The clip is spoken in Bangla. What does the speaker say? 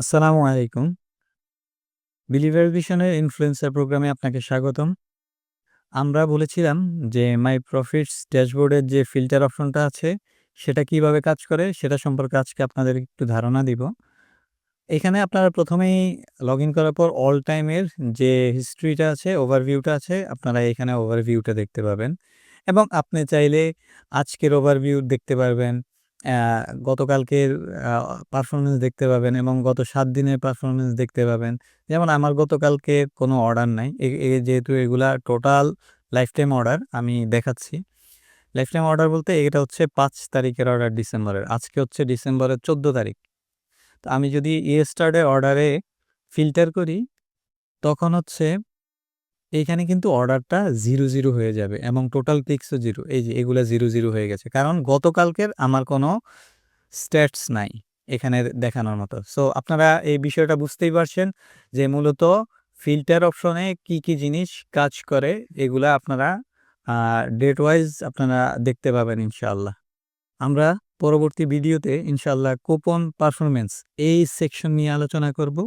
আসসালামু আলাইকুম। বিলিভার ভিশনের ইনফ্লুয়েন্সার প্রোগ্রামে আপনাকে স্বাগতম। আমরা বলেছিলাম যে মাই প্রফিটস ড্যাশবোর্ডের যে ফিল্টার অপশনটা আছে সেটা কীভাবে কাজ করে সেটা সম্পর্কে আজকে আপনাদের একটু ধারণা দিব। এখানে আপনারা প্রথমেই লগইন করার পর অল টাইমের যে হিস্ট্রিটা আছে, ওভারভিউটা আছে আপনারা এখানে ওভারভিউটা দেখতে পাবেন এবং আপনি চাইলে আজকের ওভারভিউ দেখতে পারবেন। গতকালকের আ পারফরম্যান্স দেখতে পাবেন এবং গত সাত দিনের পারফরমেন্স দেখতে পাবেন। যেমন আমার গতকালকে কোনো অর্ডার নাই। যেহেতু এগুলা টোটাল লাইফটাইম অর্ডার আমি দেখাচ্ছি। লাইফটাইম অর্ডার বলতে এটা হচ্ছে পাঁচ তারিখের অর্ডার ডিসেম্বরের। আজকে হচ্ছে ডিসেম্বরের ১৪ তারিখ। তো আমি যদি ইয়েস্টারডে অর্ডারে ফিল্টার করি, তখন হচ্ছে এইখানে কিন্তু অর্ডারটা 0, 0 হয়ে যাবে এবং টোটাল পিক্সও জিরো এই যে এগুলা 0, 0 হয়ে গেছে। কারণ গতকালকের আমার কোনো স্ট্যাটস নাই এখানে দেখানোর মতো। সো আপনারা এই বিষয়টা বুঝতেই পারছেন যে মূলত ফিল্টার অপশনে কি, কি জিনিস কাজ করে এগুলা আপনারা ডেট ওয়াইজ আপনারা দেখতে পাবেন ইনশাআল্লাহ। আমরা পরবর্তী ভিডিওতে ইনশাআল্লাহ কুপন পারফরমেন্স এই সেকশন নিয়ে আলোচনা করব।